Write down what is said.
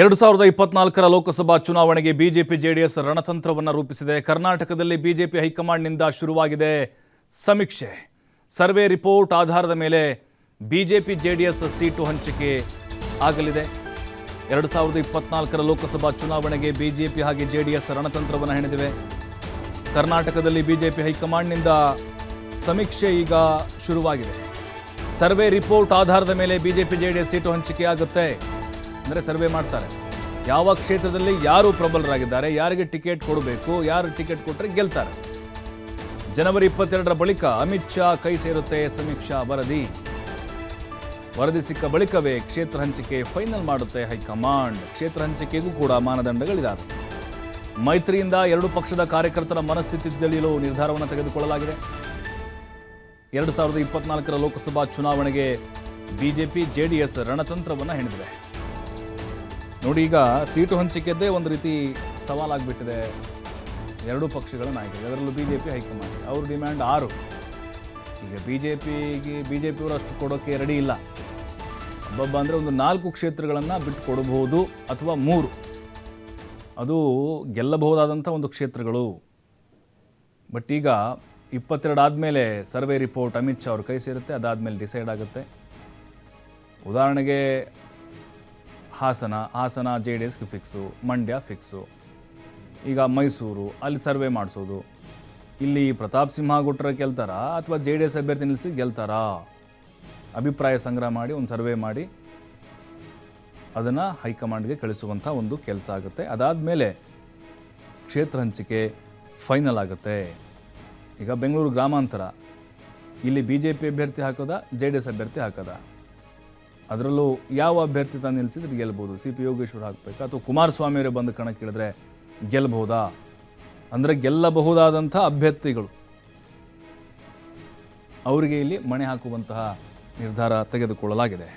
ಎರಡು ಸಾವಿರದ ಇಪ್ಪತ್ನಾಲ್ಕರ ಲೋಕಸಭಾ ಚುನಾವಣೆಗೆ ಬಿಜೆಪಿ ಜೆಡಿಎಸ್ ರಣತಂತ್ರವನ್ನು ರೂಪಿಸಿದೆ. ಕರ್ನಾಟಕದಲ್ಲಿ ಬಿಜೆಪಿ ಹೈಕಮಾಂಡ್ನಿಂದ ಶುರುವಾಗಿದೆ. ಸಮೀಕ್ಷೆ. ಸರ್ವೆ ರಿಪೋರ್ಟ್ ಆಧಾರದ ಮೇಲೆ ಬಿಜೆಪಿ ಜೆಡಿಎಸ್ ಸೀಟು ಹಂಚಿಕೆ ಆಗಲಿದೆ. ಎರಡು ಸಾವಿರದ ಇಪ್ಪತ್ನಾಲ್ಕರ ಲೋಕಸಭಾ ಚುನಾವಣೆಗೆ ಬಿಜೆಪಿ ಹಾಗೆ ಜೆಡಿಎಸ್ ರಣತಂತ್ರವನ್ನು ಹೆಣೆದಿವೆ. ಕರ್ನಾಟಕದಲ್ಲಿ ಬಿಜೆಪಿ ಹೈಕಮಾಂಡ್ನಿಂದ ಸಮೀಕ್ಷೆ ಈಗ ಶುರುವಾಗಿದೆ. ಸರ್ವೆ ರಿಪೋರ್ಟ್ ಆಧಾರದ ಮೇಲೆ ಬಿಜೆಪಿ ಜೆಡಿಎಸ್ ಸೀಟು ಹಂಚಿಕೆ ಆಗುತ್ತೆ. ಅಂದರೆ ಸರ್ವೆ ಮಾಡ್ತಾರೆ. ಯಾವ ಕ್ಷೇತ್ರದಲ್ಲಿ ಯಾರು ಪ್ರಬಲರಾಗಿದ್ದಾರೆ, ಯಾರಿಗೆ ಟಿಕೆಟ್ ಕೊಡಬೇಕು, ಯಾರು ಟಿಕೆಟ್ ಕೊಟ್ಟರೆ ಗೆಲ್ತಾರೆ. ಜನವರಿ ಇಪ್ಪತ್ತೆರಡರ ಬಳಿಕ ಅಮಿತ್ ಶಾ ಕೈ ಸೇರುತ್ತೆ, ಸಮೀಕ್ಷಾ ವರದಿ. ವರದಿ ಸಿಕ್ಕ ಬಳಿಕವೇ ಕ್ಷೇತ್ರ ಹಂಚಿಕೆ ಫೈನಲ್ ಮಾಡುತ್ತೆ ಹೈಕಮಾಂಡ್. ಕ್ಷೇತ್ರ ಹಂಚಿಕೆಗೂ ಕೂಡ ಮಾನದಂಡಗಳಿದ್ದಾವೆ ಮೈತ್ರಿಯಿಂದ ಎರಡು ಪಕ್ಷದ ಕಾರ್ಯಕರ್ತರ ಮನಸ್ಥಿತಿ ತಿಳಿಯಲು ನಿರ್ಧಾರವನ್ನು ತೆಗೆದುಕೊಳ್ಳಲಾಗಿದೆ. ಎರಡು ಸಾವಿರದ ಇಪ್ಪತ್ನಾಲ್ಕರ ಲೋಕಸಭಾ ಚುನಾವಣೆಗೆ ಬಿಜೆಪಿ, ಜೆಡಿಎಸ್ ರಣತಂತ್ರವನ್ನು ಹೆಣೆದಿವೆ. ನೋಡಿ, ಈಗ ಸೀಟು ಹಂಚಿಕೆದ್ದೇ ಒಂದು ರೀತಿ ಸವಾಲಾಗಿಬಿಟ್ಟಿದೆ. ಎರಡೂ ಪಕ್ಷಗಳ ನಾಯಕರು. ಅದರಲ್ಲೂ B J P high command. ಅವ್ರ ಡಿಮ್ಯಾಂಡ್ ಆರು. ಈಗ ಬಿ ಜೆ ಪಿಗೆ ಬಿ ಜೆ ಪಿಯವರು ಅಷ್ಟು ಕೊಡೋಕ್ಕೆ ರೆಡಿ ಇಲ್ಲ. ಒಬ್ಬೊಬ್ಬ ಅಂದರೆ ಒಂದು ನಾಲ್ಕು ಕ್ಷೇತ್ರಗಳನ್ನು ಬಿಟ್ಟು ಕೊಡಬಹುದು ಅಥವಾ ಮೂರು. ಅದು ಗೆಲ್ಲಬಹುದಾದಂಥ ಒಂದು ಕ್ಷೇತ್ರಗಳು. ಬಟ್ ಈಗ ಇಪ್ಪತ್ತೆರಡು ಆದಮೇಲೆ ಸರ್ವೆ ರಿಪೋರ್ಟ್ ಅಮಿತ್ ಶಾ ಅವ್ರ ಕೈ ಸೇರುತ್ತೆ. ಅದಾದಮೇಲೆ ಡಿಸೈಡ್ ಆಗುತ್ತೆ. ಉದಾಹರಣೆಗೆ ಹಾಸನ ಹಾಸನ ಜೆ ಡಿ ಎಸ್ಗೆ ಫಿಕ್ಸು ಮಂಡ್ಯ ಫಿಕ್ಸು ಈಗ ಮೈಸೂರು, ಅಲ್ಲಿ ಸರ್ವೆ ಮಾಡಿಸೋದು. ಇಲ್ಲಿ ಪ್ರತಾಪ್ ಸಿಂಹ ಗುಟ್ರ ಗೆಲ್ತಾರಾ ಅಥವಾ ಜೆ ಡಿ ಎಸ್ ಅಭ್ಯರ್ಥಿ ನಿಲ್ಲಿಸಿ ಗೆಲ್ತಾರಾ? ಅಭಿಪ್ರಾಯ ಸಂಗ್ರಹ ಮಾಡಿ, ಒಂದು ಸರ್ವೆ ಮಾಡಿ. ಅದನ್ನು ಹೈಕಮಾಂಡ್ಗೆ ಕಳಿಸುವಂಥ ಒಂದು ಕೆಲಸ ಆಗುತ್ತೆ. ಅದಾದ ಮೇಲೆ ಕ್ಷೇತ್ರ ಹಂಚಿಕೆ ಫೈನಲ್ ಆಗುತ್ತೆ. ಈಗ ಬೆಂಗಳೂರು ಗ್ರಾಮಾಂತರ. ಇಲ್ಲಿ ಬಿ ಜೆ ಪಿ ಅಭ್ಯರ್ಥಿ ಹಾಕೋದಾ ಜೆ ಡಿ ಎಸ್ ಅಭ್ಯರ್ಥಿ ಹಾಕೋದಾ? ಅದರಲ್ಲೂ ಯಾವ ಅಭ್ಯರ್ಥಿ ತಾನು ನಿಲ್ಲಿಸಿದ್ರೆ ಗೆಲ್ಬೋದು? ಸಿ ಪಿ ಯೋಗೇಶ್ವರ್ ಹಾಕಬೇಕಾ? ಅಥವಾ ಕುಮಾರಸ್ವಾಮಿ ಅವರೇ ಬಂದು ಕಣಕ್ಕಿಳಿದ್ರೆ ಗೆಲ್ಲಬಹುದಾ ಅಂದರೆ ಗೆಲ್ಲಬಹುದಾದಂಥ ಅಭ್ಯರ್ಥಿಗಳು. ಅವರಿಗೆ ಇಲ್ಲಿ ಮಣೆ ಹಾಕುವಂತಹ ನಿರ್ಧಾರ ತೆಗೆದುಕೊಳ್ಳಲಾಗಿದೆ.